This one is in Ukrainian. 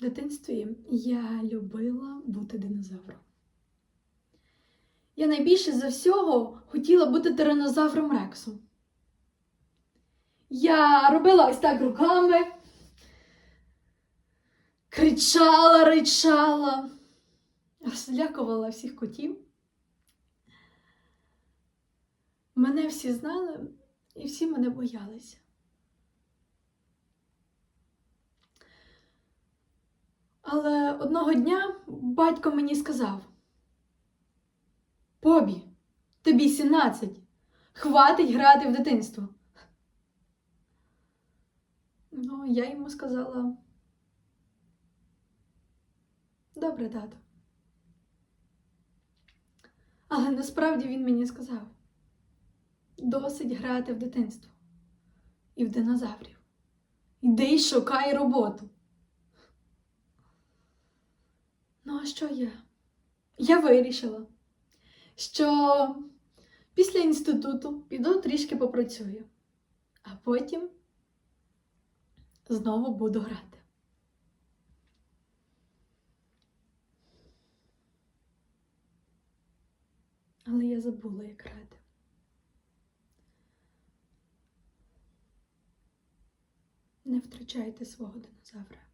В дитинстві я любила бути динозавром. Я найбільше за всього хотіла бути тиранозавром Рексом. Я робила ось так руками, кричала, ричала, розлякувала всіх котів. Мене всі знали і всі мене боялися. Але одного дня батько мені сказав: Побі, тобі 17. Хватить грати в дитинство. Ну, я йому сказала. Добре, тато. Але насправді він мені сказав: досить грати в дитинство і в динозаврів. Йди й шукай роботу. Ну, а що я? Я вирішила, що після інституту піду трішки попрацюю, а потім знову буду грати. Але я забула, як грати. Не втрачайте свого динозавра.